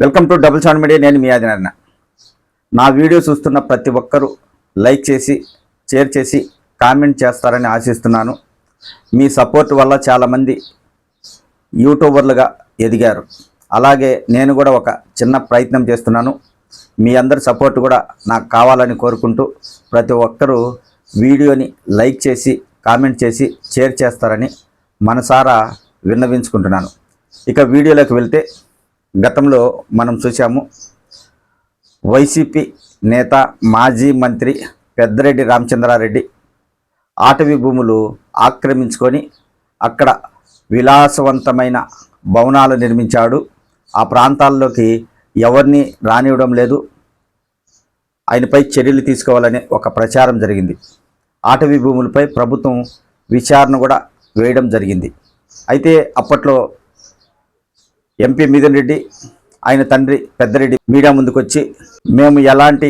Welcome to double sound media నేను మీ ఆదినారాయణ. నా వీడియో చూస్తున్న ప్రతి ఒక్కరూ లైక్ చేసి షేర్ చేసి కామెంట్ చేస్తారని ఆశిస్తున్నాను. మీ సపోర్ట్ వల్ల చాలామంది యూట్యూబర్లుగా ఎదిగారు. అలాగే నేను కూడా ఒక చిన్న ప్రయత్నం చేస్తున్నాను. మీ అందరి సపోర్ట్ కూడా నాకు కావాలని కోరుకుంటూ ప్రతి ఒక్కరూ వీడియోని లైక్ చేసి కామెంట్ చేసి షేర్ చేస్తారని మనసారా విన్నవించుకుంటున్నాను. ఇక వీడియోలోకి వెళ్తే గతంలో మనం చూసాము వైసీపీ నేత మాజీ మంత్రి పెద్దిరెడ్డి రామచంద్రారెడ్డి ఆటవీ భూములు ఆక్రమించుకొని అక్కడ విలాసవంతమైన భవనాలు నిర్మించాడు. ఆ ప్రాంతాల్లోకి ఎవరిని రానివ్వడం లేదు. ఆయనపై చర్యలు తీసుకోవాలనే ఒక ప్రచారం జరిగింది. ఆటవీ భూములపై ప్రభుత్వం విచారణ కూడా వేయడం జరిగింది. అయితే అప్పట్లో ఎంపీ మిథున్ రెడ్డి ఆయన తండ్రి పెద్దరెడ్డి మీడియా ముందుకొచ్చి మేము ఎలాంటి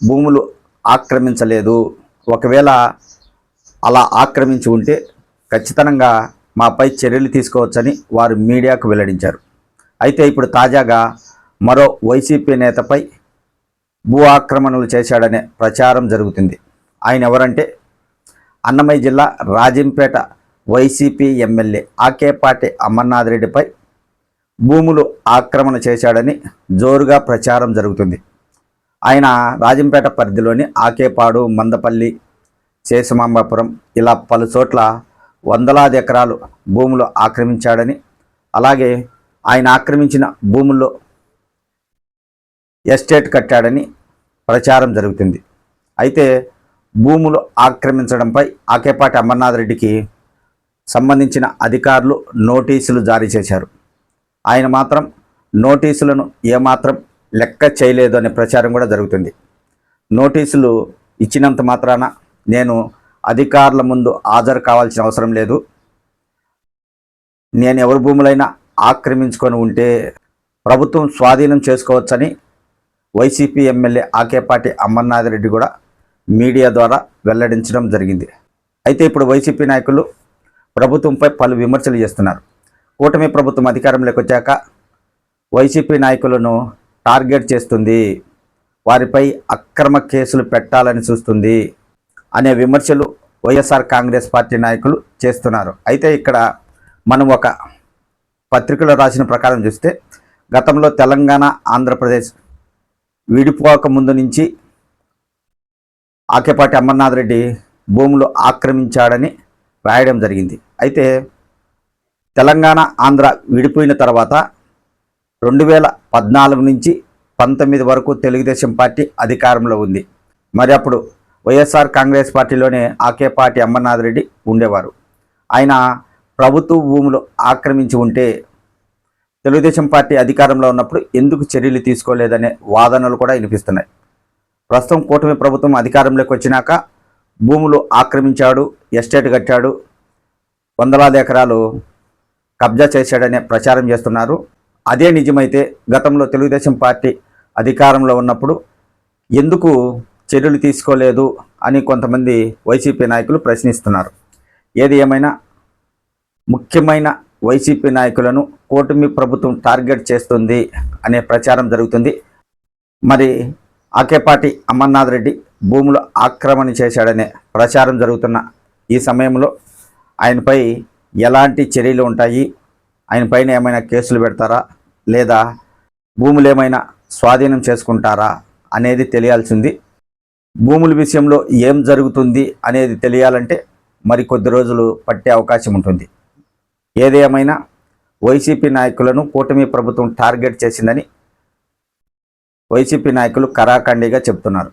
భూములు ఆక్రమించలేదు. ఒకవేళ అలా ఆక్రమించి ఉంటే ఖచ్చితంగా మాపై చర్యలు తీసుకోవచ్చని వారు మీడియాకు వెల్లడించారు. అయితే ఇప్పుడు తాజాగా మరో వైసీపీ నేతపై భూ ఆక్రమణలు చేశాడనే ప్రచారం జరుగుతుంది. ఆయన ఎవరంటే అన్నమయ్య జిల్లా రాజంపేట వైసీపీ ఎమ్మెల్యే ఆకేపాటి అమర్నాథ్ రెడ్డిపై భూములు ఆక్రమణ చేశాడని జోరుగా ప్రచారం జరుగుతుంది. ఆయన రాజంపేట పరిధిలోని ఆకేపాడు మందపల్లి శేషమాంబాపురం ఇలా పలు చోట్ల వందలాది ఎకరాలు భూములు ఆక్రమించాడని అలాగే ఆయన ఆక్రమించిన భూముల్లో ఎస్టేట్ కట్టాడని ప్రచారం జరుగుతుంది. అయితే భూములు ఆక్రమించడంపై ఆకేపాటి అమర్నాథ్ రెడ్డికి సంబంధించిన అధికారులు నోటీసులు జారీ చేశారు. ఆయన మాత్రం నోటీసులను ఏమాత్రం లెక్క చేయలేదు అనే ప్రచారం కూడా జరుగుతుంది. నోటీసులు ఇచ్చినంత మాత్రాన నేను అధికారుల ముందు హాజరు కావాల్సిన అవసరం లేదు. నేను ఎవరి భూములైనా ఆక్రమించుకొని ఉంటే ప్రభుత్వం స్వాధీనం చేసుకోవచ్చని వైసీపీ ఎమ్మెల్యే ఆకేపాటి అమర్నాథ్ రెడ్డి కూడా మీడియా ద్వారా వెల్లడించడం జరిగింది. అయితే ఇప్పుడు వైసీపీ నాయకులు ప్రభుత్వంపై పలు విమర్శలు చేస్తున్నారు. కూటమి ప్రభుత్వం అధికారంలోకి వచ్చాక వైసీపీ నాయకులను టార్గెట్ చేస్తుంది. వారిపై అక్రమ కేసులు పెట్టాలని చూస్తుంది అనే విమర్శలు వైఎస్ఆర్ కాంగ్రెస్ పార్టీ నాయకులు చేస్తున్నారు. అయితే ఇక్కడ మనం ఒక పత్రికలో రాసిన ప్రకారం చూస్తే గతంలో తెలంగాణ ఆంధ్రప్రదేశ్ విడిపోక ముందు నుంచి ఆకేపాటి అమర్నాథ్ రెడ్డి భూములు ఆక్రమించాడని రాయడం జరిగింది. అయితే తెలంగాణ ఆంధ్ర విడిపోయిన తర్వాత రెండు వేల పద్నాలుగు నుంచి పంతొమ్మిది వరకు తెలుగుదేశం పార్టీ అధికారంలో ఉంది. మరి అప్పుడు వైఎస్ఆర్ కాంగ్రెస్ పార్టీలోనే ఆకేపాటి అమర్నాథ్ రెడ్డి ఉండేవారు. ఆయన ప్రభుత్వ భూములు ఆక్రమించి ఉంటే తెలుగుదేశం పార్టీ అధికారంలో ఉన్నప్పుడు ఎందుకు చర్యలు తీసుకోలేదనే వాదనలు కూడా వినిపిస్తున్నాయి. ప్రస్తుతం కూటమి ప్రభుత్వం అధికారంలోకి వచ్చినాక భూములు ఆక్రమించాడు ఎస్టేట్ కట్టాడు వందలాది ఎకరాలు కబ్జా చేశాడనే ప్రచారం చేస్తున్నారు. అదే నిజమైతే గతంలో తెలుగుదేశం పార్టీ అధికారంలో ఉన్నప్పుడు ఎందుకు చర్యలు తీసుకోలేదు అని కొంతమంది వైసీపీ నాయకులు ప్రశ్నిస్తున్నారు. ఏది ఏమైనా ముఖ్యమైన వైసీపీ నాయకులను కూటమి ప్రభుత్వం టార్గెట్ చేస్తుంది అనే ప్రచారం జరుగుతుంది. మరి ఆకేపాటి అమర్నాథ్ రెడ్డి భూములు ఆక్రమణ చేశాడనే ప్రచారం జరుగుతున్న ఈ సమయంలో ఆయనపై ఎలాంటి చర్యలు ఉంటాయి? ఆయన పైన ఏమైనా కేసులు పెడతారా? లేదా భూములు ఏమైనా స్వాధీనం చేసుకుంటారా? అనేది తెలియాల్సింది. భూముల విషయంలో ఏం జరుగుతుంది అనేది తెలియాలంటే మరి కొద్ది రోజులు పట్టే అవకాశం ఉంటుంది. ఏదేమైనా వైసీపీ నాయకులను కూటమి ప్రభుత్వం టార్గెట్ చేసిందని వైసీపీ నాయకులు కరాఖండిగా చెప్తున్నారు